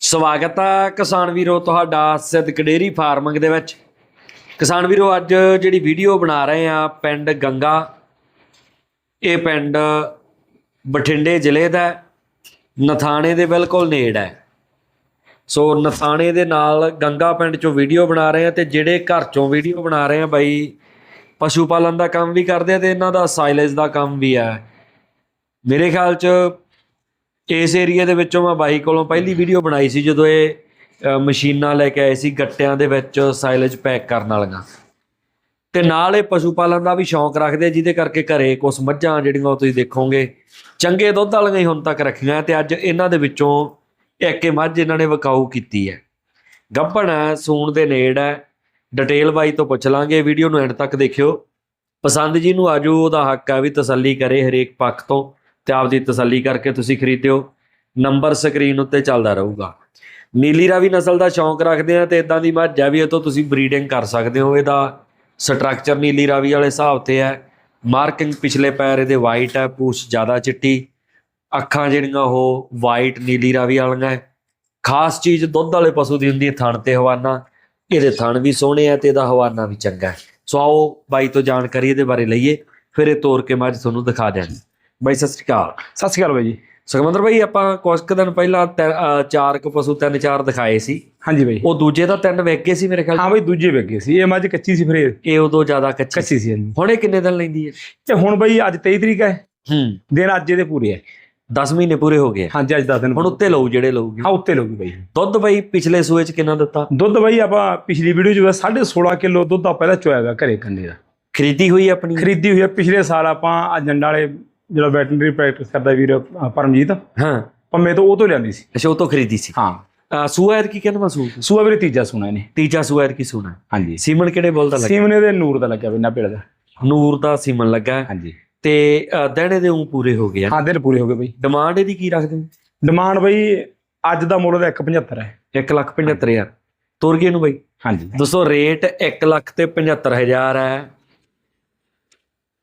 ਸਵਾਗਤ ਆ ਕਿਸਾਨ ਵੀਰੋ ਤੁਹਾਡਾ ਸਿੱਧਕ ਡੇਰੀ ਫਾਰਮਿੰਗ ਦੇ ਵਿੱਚ। ਕਿਸਾਨ ਵੀਰੋ, ਅੱਜ ਜਿਹੜੀ ਵੀਡੀਓ ਬਣਾ ਰਹੇ ਆ ਪਿੰਡ ਗੰਗਾ, ਇਹ ਪਿੰਡ ਬਠਿੰਡੇ ਜ਼ਿਲ੍ਹੇ ਦਾ ਨਥਾਣੇ ਦੇ ਬਿਲਕੁਲ ਨੇੜ ਹੈ। ਸੋ ਨਥਾਣੇ ਦੇ ਨਾਲ ਗੰਗਾ ਪਿੰਡ ਚੋਂ ਵੀਡੀਓ ਬਣਾ ਰਹੇ ਆ ਤੇ ਜਿਹੜੇ ਘਰ ਚੋਂ ਵੀਡੀਓ ਬਣਾ ਰਹੇ ਆ ਬਾਈ, ਪਸ਼ੂ ਪਾਲਣ ਦਾ ਕੰਮ ਵੀ ਕਰਦੇ ਆ ਤੇ ਇਹਨਾਂ ਦਾ ਸਾਈਲੇਜ ਦਾ ਕੰਮ ਵੀ ਹੈ। ਮੇਰੇ ਖਿਆਲ ਚ ਇਸ ਏਰੀਆ ਦੇ ਵਿੱਚੋਂ ਮੈਂ ਬਾਈ ਕੋਲੋਂ ਪਹਿਲੀ ਵੀਡੀਓ ਬਣਾਈ ਸੀ ਜਦੋਂ ਇਹ ਮਸ਼ੀਨਾਂ ਲੈ ਕੇ ਆਏ ਸੀ ਗੱਟਿਆਂ ਦੇ ਵਿੱਚ ਸਾਈਲੇਜ ਪੈਕ ਕਰਨ ਵਾਲੀਆਂ। ਤੇ ਨਾਲ ਇਹ ਪਸ਼ੂ ਪਾਲਣ ਦਾ ਵੀ ਸ਼ੌਂਕ ਰੱਖਦੇ ਆ, ਜਿਹਦੇ ਕਰਕੇ ਘਰੇ ਕੁਝ ਮੱਝਾਂ ਜਿਹੜੀਆਂ ਤੁਸੀਂ ਦੇਖੋਗੇ ਚੰਗੇ ਦੁੱਧ ਵਾਲੀਆਂ ਹੀ ਹੁਣ ਤੱਕ ਰੱਖੀਆਂ ਤੇ ਅੱਜ ਇਹਨਾਂ ਦੇ ਵਿੱਚੋਂ ਇੱਕ ਮੱਝ ਇਹਨਾਂ ਨੇ ਵਿਕਾਊ ਕੀਤੀ ਹੈ। ਗੱਭਣ ਹੈ ਸੂਣ ਦੇ ਨੇੜ ਹੈ ਡਿਟੇਲ ਬਾਈ ਤੋਂ ਪੁੱਛ ਲਾਂਗੇ ਵੀਡੀਓ ਨੂੰ ਐਂਡ ਤੱਕ ਦੇਖਿਓ। ਪਸੰਦ ਜੀ ਨੂੰ ਆਜੋ ਉਹਦਾ ਹੱਕ ਹੈ ਵੀ ਤਸੱਲੀ ਕਰੇ ਹਰੇਕ ਪੱਖ ਤੋਂ। ਤੇ ਆਪਦੀ ਤਸੱਲੀ ਕਰਕੇ ਤੁਸੀਂ ਖਰੀਦਿਓ। ਨੰਬਰ ਸਕਰੀਨ ਉੱਤੇ ਚੱਲਦਾ ਰਹੂਗਾ। ਨੀਲੀ ਰਾਵੀ ਨਸਲ ਦਾ ਸ਼ੌਂਕ ਰੱਖਦੇ ਆ ਤੇ ਇਦਾਂ ਦੀ ਮੱਝ ਹੈ ਵੀ ਇਹ ਤੋਂ ਤੁਸੀਂ ਬਰੀਡਿੰਗ ਕਰ ਸਕਦੇ ਹੋ। ਇਹਦਾ ਸਟਰਕਚਰ ਨੀਲੀ ਰਾਵੀ ਵਾਲੇ ਹਿਸਾਬ ਤੇ ਹੈ। ਮਾਰਕਿੰਗ ਪਿਛਲੇ ਪੈਰ ਇਹਦੇ ਵਾਈਟ ਹੈ, ਪੂਛ ਜ਼ਿਆਦਾ ਚਿੱਟੀ। ਅੱਖਾਂ ਜਿਹੜੀਆਂ ਉਹ ਵਾਈਟ ਨੀਲੀ ਰਾਵੀ ਵਾਲੀਆਂ ਖਾਸ ਚੀਜ਼ ਦੁੱਧ ਵਾਲੇ ਪਸ਼ੂ ਦੀ ਹੁੰਦੀ ਹੈ, ਥਣ ਤੇ ਹਵਾਨਾ। ਇਹਦੇ ਥਣ ਵੀ ਸੋਹਣੇ ਆ ਤੇ ਇਹਦਾ ਹਵਾਨਾ ਵੀ ਚੰਗਾ ਸੋ ਆਓ ਬਾਈ ਤੋਂ ਜਾਣਕਾਰੀ ਇਹਦੇ ਬਾਰੇ ਲਈਏ, ਫਿਰ ਇਹ ਤੋਰ ਕੇ ਮੱਝ ਤੁਹਾਨੂੰ ਦਿਖਾ ਦਿਆਂਗੇ। ਬਾਈ ਸਤਿ ਸ਼੍ਰੀ ਅਕਾਲ। ਸਤਿ ਸ਼੍ਰੀ ਅਕਾਲ ਬਾਈ ਜੀ। ਸੁਖਮੰਦਰ ਬਾਈ ਆਪਾਂ ਕੁਝ ਕੁ ਦਿਨ ਪਹਿਲਾਂ ਤਿੰਨ- ਅਹ ਚਾਰ ਕੁ ਪਸ਼ੂ ਤਿੰਨ ਚਾਰ ਦਿਖਾਏ ਸੀ। ਹਾਂਜੀ ਬਾਈ। ਉਹ ਦੂਜੇ ਤਾਂ ਤਿੰਨ ਗਏ ਸੀ ਮੇਰੇ ਖਿਆਲ। ਹਾਂ ਬਾਈ ਦੂਜੇ ਵੇਗੇ ਸੀ। ਇਹ ਮੱਝ ਕੱਚੀ ਸੀ ਫਿਰ ਇਹ। ਇਹ ਉਦੋਂ ਜ਼ਿਆਦਾ ਕੱਚੀ ਸੀ ਕੱਚੀ ਸੀ ਹਾਂਜੀ। ਹੁਣ ਇਹ ਕਿੰਨੇ ਦਿਨ ਲੈਂਦੀ ਹੈ? ਤੇ ਹੁਣ ਬਾਈ ਅੱਜ 23 ਤਰੀਕ ਹੈ। ਹੂੰ। ਦਿਨ ਅੱਜ ਇਹਦੇ ਪੂਰੇ ਹੈ। 10 ਮਹੀਨੇ ਪੂਰੇ ਹੋ ਗਏ। ਆ। ਹਾਂਜੀ ਅੱਜ 10 ਦਿਨ ਹੁਣ ਉੱਤੇ ਲਊ ਜਿਹੜੇ ਲਊਗੀ। ਹਾਂ ਉੱਤੇ ਲੋਗੀ ਬਾਈ। ਦੁੱਧ ਬਾਈ ਪਿਛਲੇ ਸੂਏ 'ਚ ਕਿੰਨਾ ਦਿੱਤਾ? ਦੁੱਧ ਬਾਈ ਆਪਾਂ ਪਿਛਲੀ ਵੀਡੀਓ 'ਚ 16.5 ਕਿਲੋ ਦੁੱਧ ਆਪਾਂ ਇਹਦਾ ਚੋਇਆ ਹੈਗਾ ਘਰੇ ਕੰਡੇ ਦਾ। ਖਰੀਦੀ ਹੋਈ ਆਪਣੀ? ਖਰੀਦੀ ਹੋਈ ਹੈ ਪਿਛਲੇ ਸਾਲ ਆਪਾਂ ਆ ਜੰਡ ਵਾਲੇ ਜਿਹੜਾ ਵੈਟਰਨਰੀ ਪ੍ਰੈਕਟਿਸ ਕਰਦਾ ਵੀਰ ਅ, ਪਰਮਜੀਤ। ਹਾਂ। ਪੰਮੇ ਤੋਂ ਉਹ ਤੋਂ ਲਿਆਂਦੀ ਸੀ। ਅੱਛਾ ਉਹ ਤੋਂ ਖਰੀਦੀ ਸੀ। ਹਾਂ। ਅਹ ਸੂਆ ਕੀ ਕਹਿੰਦਾ ਸੂ ਸੂਆ ਵੀਰੇ ਤੀਜਾ ਸੁਣਾ ਇਹਨੇ। ਤੀਜਾ ਸੂਆ ਕੀ ਸੂਣਾ। ਹਾਂਜੀ। ਸੀਮਨ ਕਿਹੜੇ ਬੋਲਦਾ ਲੱਗਾ? ਸੀਮਨੇ ਦੇ ਨੂਰ ਦਾ ਲੱਗਿਆ ਬਈ ਨਾਭੇ ਦਾ। ਨੂਰ ਦਾ ਸੀਮਨ ਲੱਗਾ। ਹਾਂਜੀ। ਤੇ ਅਹ ਦਿਨੇ ਦੇ ਉਂ ਪੂਰੇ ਹੋ ਗਏ ਆ। ਹਾਂ ਦਿਨ ਪੂਰੇ ਹੋ ਗਏ ਬਾਈ। ਡਿਮਾਂਡ ਇਹਦੀ ਕੀ ਰੱਖਦੇ ਹੋ? ਡਿਮਾਂਡ ਬਾਈ ਅੱਜ ਦਾ ਮੁੱਲ ਦਾ 175 ਹੈ। 1 ਲੱਖ 75000 ਤੁਰ ਗਏ ਨੂੰ ਬਾਈ। ਹਾਂਜੀ। ਦੋਸਤੋ ਰੇਟ 1 ਲੱਖ ਤੇ 75000 ਹੈ।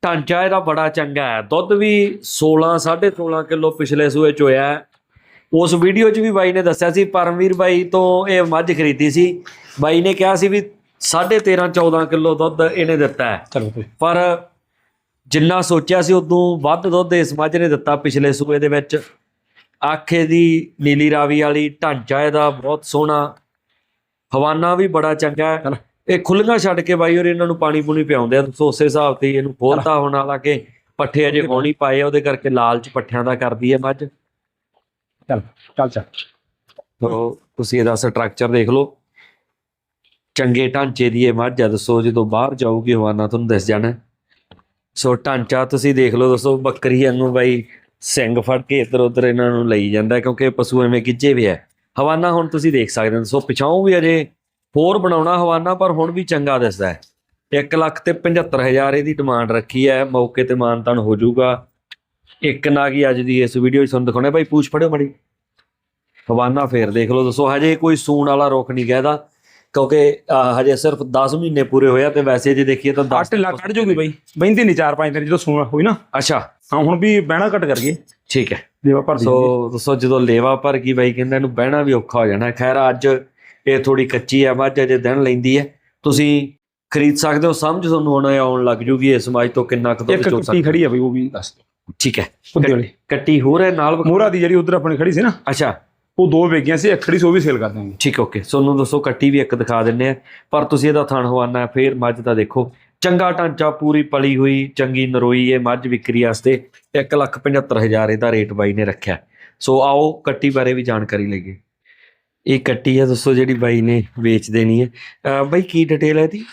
ਢਾਂਚਾ ਇਹਦਾ ਬੜਾ ਚੰਗਾ ਹੈ। ਦੁੱਧ ਵੀ 16 16.5 ਕਿਲੋ ਪਿਛਲੇ ਸੂਏ ਚ ਹੋਇਆ। ਉਸ ਵੀਡੀਓ 'ਚ ਵੀ ਬਾਈ ਨੇ ਦੱਸਿਆ ਸੀ ਪਰਮਵੀਰ ਬਾਈ ਤੋਂ ਇਹ ਮੱਝ ਖਰੀਦੀ ਸੀ। ਬਾਈ ਨੇ ਕਿਹਾ ਸੀ ਵੀ 13.5 14 ਕਿਲੋ ਦੁੱਧ ਇਹਨੇ ਦਿੱਤਾ ਹੈ। ਪਰ ਜਿੰਨਾ ਸੋਚਿਆ ਸੀ ਉਦੋਂ ਵੱਧ ਦੁੱਧ ਇਸ ਮੱਝ ਨੇ ਦਿੱਤਾ ਪਿਛਲੇ ਸੂਏ ਦੇ ਵਿੱਚ। ਆਖੇ ਦੀ ਨੀਲੀ ਰਾਵੀ ਵਾਲੀ ਢਾਂਚਾ ਇਹਦਾ ਬਹੁਤ ਸੋਹਣਾ। ਹਵਾਨਾ ਵੀ ਬੜਾ ਚੰਗਾ ਹੈ। ਇਹ ਖੁੱਲੀਆਂ ਛੱਡ ਕੇ ਬਾਈ ਔਰ ਇਹਨਾਂ ਨੂੰ ਪਾਣੀ ਪੂਣੀ ਪਿਆਉਂਦੇ ਆ ਸੋ ਉਸੇ ਹਿਸਾਬ ਤੇ ਹੀ ਇਹਨੂੰ ਖੋਲਤਾ ਹੋਣ ਵਾਲਾ ਕਿ ਪੱਠੇ ਅਜੇ ਹੋਣੀ ਪਾਏ ਆ ਉਹਦੇ ਕਰਕੇ ਲਾਲਚ ਪੱਠਿਆਂ ਦਾ ਕਰਦੀ ਹੈ ਮੱਝ। ਚੱਲ ਚੱਲ ਚੱਲ। ਸੋ ਤੁਸੀਂ ਇਹਦਾ ਸਟਰਕਚਰ ਦੇਖ ਲਓ। ਚੰਗੇ ਢਾਂਚੇ ਦੀ ਇਹ ਮੱਝ ਆ ਦੱਸੋ ਜਦੋਂ ਬਾਹਰ ਜਾਊਗੀ ਹਵਾਨਾ ਤੁਹਾਨੂੰ ਦਿਸ ਜਾਣਾ। ਸੋ ਢਾਂਚਾ ਤੁਸੀਂ ਦੇਖ ਲਓ ਦੱਸੋ ਬੱਕਰੀ ਵਾਂਗੂ ਬਾਈ ਸਿੰਘ ਫੜ ਕੇ ਇੱਧਰ ਉੱਧਰ ਇਹਨਾਂ ਨੂੰ ਲਈ ਜਾਂਦਾ ਕਿਉਂਕਿ ਇਹ ਪਸ਼ੂ ਐਵੇਂ ਗਿੱਜੇ ਵੀ ਹੈ ਹਵਾਨਾ ਹੁਣ ਤੁਸੀਂ ਦੇਖ ਸਕਦੇ ਹੋ ਸੋ ਪਿਛਾਉਂ ਵੀ ਅਜੇ ਹੋਰ ਬਣਾਉਣਾ ਹਵਾਨਾ ਪਰ ਹੁਣ ਵੀ ਚੰਗਾ ਦਿਸਦਾ ਹੈ। 1 ਲੱਖ ਤੇ 75000 ਇਹਦੀ ਡਿਮਾਂਡ ਰੱਖੀ ਹੈ। ਮੌਕੇ ਤੇ ਮਾਨਤਾਨ ਹੋ ਜਾਊਗਾ। ਇੱਕ ਨਾਗੀ ਅੱਜ ਦੀ ਇਸ ਵੀਡੀਓ 'ਚ ਤੁਹਾਨੂੰ ਦਿਖਾਉਣੇ। ਭਾਈ ਪੂਛ ਫੜਿਓ ਮੜੀ। ਹਵਾਨਾ ਫੇਰ ਦੇਖ ਲਓ ਦੱਸੋ ਹਜੇ ਕੋਈ ਸੂਣ ਵਾਲਾ ਰੁਕ ਨਹੀਂ ਗਿਆ ਇਹਦਾ ਕਿਉਂਕਿ ਹਜੇ ਸਿਰਫ 10 ਮਹੀਨੇ ਪੂਰੇ ਹੋਏ ਆ ਤੇ ਵੈਸੇ ਜੇ ਦੇਖੀਏ ਤਾਂ 10 8 ਲੱਖ ਕੱਢ ਜੂਗੀ ਬਾਈ। ਬੈਂਦੀ ਨਹੀਂ 4-5 ਦਿਨ ਜਦੋਂ ਸੂਣਾ ਹੋਈ ਨਾ। ਅੱਛਾ। ਹਾਂ ਹੁਣ ਵੀ ਬਹਿਣਾ ਘਟ ਕਰ ਗਈ ਠੀਕ ਹੈ। ਦੇਵਾ ਭਰ ਦੀ ਸੋ ਦੱਸੋ ਜਦੋਂ ਲੇਵਾ ਭਰ ਗਈ ਬਾਈ ਕਹਿੰਦਾ ਇਹਨੂੰ ਬਹਿਣਾ ਵੀ ਔਖਾ ਹੋ ਜਾਣਾ। ਖੈਰ ਅੱਜ ਇਹ ਥੋੜੀ ਕੱਚੀ ਹੈ ਮੱਝ ਅਜੇ ਦਿਨ ਲੈਂਦੀ ਹੈ। ਤੁਸੀਂ ਖਰੀਦ ਸਕਦੇ ਹੋ ਸਮਝ ਤੁਹਾਨੂੰ ਹੁਣ ਆਉਣ ਲੱਗ ਜੂਗੀ ਇਸ ਮੱਝ ਤੋਂ ਕਿੰਨਾ ਕੁ ਦੁੱਧ ਚੋ ਸਕਦਾ। ਖੜੀ ਆ ਬਈ ਉਹ ਵੀ ਦੱਸ ਦਿਓ। ਠੀਕ ਹੈ। ਕੱਟੀ ਹੋਰ ਹੈ ਨਾਲ ਮੋਹਰਾ ਦੀ ਜਿਹੜੀ ਉਧਰ ਆਪਣੀ ਖੜੀ ਸੀ ਨਾ ਅੱਛਾ। ਉਹ ਦੋ ਵੇਗੀਆਂ ਸੀ ਇੱਕ ਖੜੀ ਸੀ ਵੀ ਸੇਲ ਕਰ ਦਾਂਗੇ ਠੀਕ ਓਕੇ। ਸੋਨੂੰ ਦੱਸੋ ਕੱਟੀ ਵੀ ਇੱਕ ਦਿਖਾ ਦਿੰਨੇ ਆ। ਪਰ ਤੁਸੀਂ ਇਹਦਾ ਥਣ ਹਵਾਨਾ ਫੇਰ ਮੱਝ ਦਾ ਦੇਖੋ। ਚੰਗਾ ਢਾਂਚਾ ਪੂਰੀ ਪਲੀ ਹੋਈ ਚੰਗੀ ਨਰੋਈ ਇਹ ਮੱਝ ਵਿਕਰੀ ਵਾਸਤੇ 175000 ਇਹਦਾ ਰੇਟ ਬਾਈ ਨੇ ਰੱਖਿਆ। ਸੋ ਆਓ ਕੱਟੀ ਬਾਰੇ ਵੀ ਜਾਣਕਾਰੀ ਲਈਏ। ਇਹ ਕੱਟੀ ਹੈ ਦੱਸੋ ਜਿਹੜੀ ਬਾਈ ਨੇ ਵੇਚ ਦੇਣੀ ਹੈ। ਬਾਈ ਕੀ ਡਿਟੇਲ ਹੈ ਇਹਦੀ?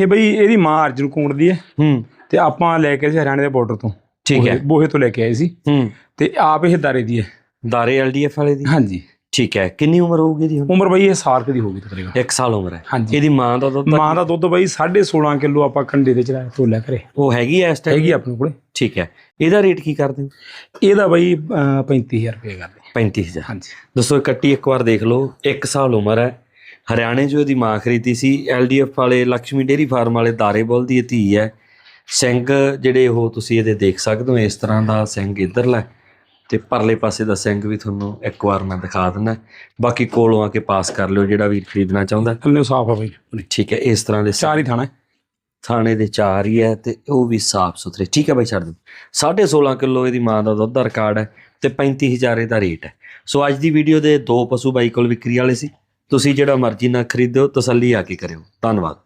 ਇਹ ਬਈ ਇਹਦੀ ਮਾਂ ਅਰਜਨ ਕੁੰਡ ਦੀ ਹੈ। ਹੂੰ। ਤੇ ਆਪਾਂ ਲੈ ਕੇ ਸੀ ਹਰਿਆਣੇ ਦੇ ਬਾਰਡਰ ਤੋਂ। ਠੀਕ ਹੈ। ਬੋਹੇ- ਤੋਂ ਲੈ ਕੇ ਆਏ ਸੀ। ਹੂੰ। ਤੇ ਆਪ ਇਹ ਦਾਰੇ ਦੀ ਹੈ। ਦਾਰੇ ਐਲਡੀਐਫ ਵਾਲੇ ਦੀ? ਹਾਂਜੀ। ਠੀਕ ਹੈ। ਕਿੰਨੀ ਉਮਰ ਹੋਊਗੀ ਹੁਣ? ਉਮਰ ਬਈ ਇਹ ਸਾਲ ਦੀ ਹੋਗੀ ਤਕਰੀਬਨ। 1 ਸਾਲ ਉਮਰ ਹੈ। ਹਾਂਜੀ। ਇਹਦੀ ਮਾਂ ਦਾ ਦੁੱਧ? ਮਾਂ ਦਾ ਦੁੱਧ ਬਈ 16.5 ਕਿਲੋ ਆਪਾਂ ਕੰਡੇ ਦੇ ਚੜਾ ਤੋਲਿਆ ਕਰੇ ਉਹ ਹੈਗੀ ਐ ਇਸ ਟਾਈਮ ਹੈਗੀ ਆਪਣੇ ਕੋਲੇ। ਠੀਕ ਹੈ। ਇਹਦਾ ਰੇਟ ਕੀ ਕਰਦੇ ਹੋ? ਇਹਦਾ ਬਈ ਅਹ, 35000 ਰੁਪਏ ਕਰਦੇ। 35000 ਹਾਂਜੀ। ਦੱਸੋ ਕੱਟੀ ਇੱਕ ਵਾਰ ਦੇਖ ਲਓ 1 ਸਾਲ ਉਮਰ ਹੈ। ਹਰਿਆਣੇ 'ਚ ਉਹਦੀ ਮਾਂ ਖਰੀਦੀ ਸੀ ਐਲਡੀਐਫ ਵਾਲੇ ਲక్ష్ਮੀ ਡੇਰੀ ਫਾਰਮ ਵਾਲੇ ਦਾਰੇ ਬੁੱਲ ਦੀ ਧੀ ਹੈ। ਸਿੰਘ ਜਿਹੜੇ ਉਹ ਤੁਸੀਂ ਇਹਦੇ ਦੇਖ ਸਕਦੇ ਹੋ ਇਸ ਤਰ੍ਹਾਂ ਦਾ ਸਿੰਘ ਇਧਰਲਾ ਤੇ ਪਰਲੇ ਪਾਸੇ ਦਾ ਸਿੰਘ ਵੀ ਤੁਹਾਨੂੰ ਇੱਕ ਵਾਰ ਮੈਂ ਦਿਖਾ ਦਿੰਦਾ। ਬਾਕੀ ਕੋਲੋਂ ਆ ਕੇ ਪਾਸ ਕਰ ਲਿਓ ਜਿਹੜਾ ਵੀਰ ਖਰੀਦਣਾ ਚਾਹੁੰਦਾ। ਥੱਲੇ ਸਾਫ਼ ਆ ਬਾਈ। ਠੀਕ ਹੈ ਇਸ ਤਰ੍ਹਾਂ ਦੇ ਚਾਰ ਹੀ ਥਾਣਾ। ਥਾਣੇ ਦੇ ਚਾਰ ਹੀ ਹੈ ਤੇ ਉਹ ਵੀ ਸਾਫ਼ ਸੁਥਰੇ। ਠੀਕ ਹੈ ਬਾਈ ਛੱਡ ਦਿਓ 16.5 ਕਿਲੋ ਇਹਦੀ ਮਾਂ ਦਾ ਦੁੱਧ ਦਾ ਰਿਕਾਰਡ ਹੈ ਤੇ 35000 ਇਹਦਾ ਰੇਟ ਹੈ। ਸੋ ਅੱਜ ਦੀ ਵੀਡੀਓ ਦੇ ਦੋ ਪਸ਼ੂ ਬਾਈ ਕੋਲ ਵਿਕਰੀ ਵਾਲੇ ਸੀ। ਤੁਸੀਂ ਜਿਹੜਾ ਮਰਜ਼ੀ ਨਾਲ ਖਰੀਦੋ ਤਸੱਲੀ ਆ ਕੇ ਕਰਿਓ। ਧੰਨਵਾਦ।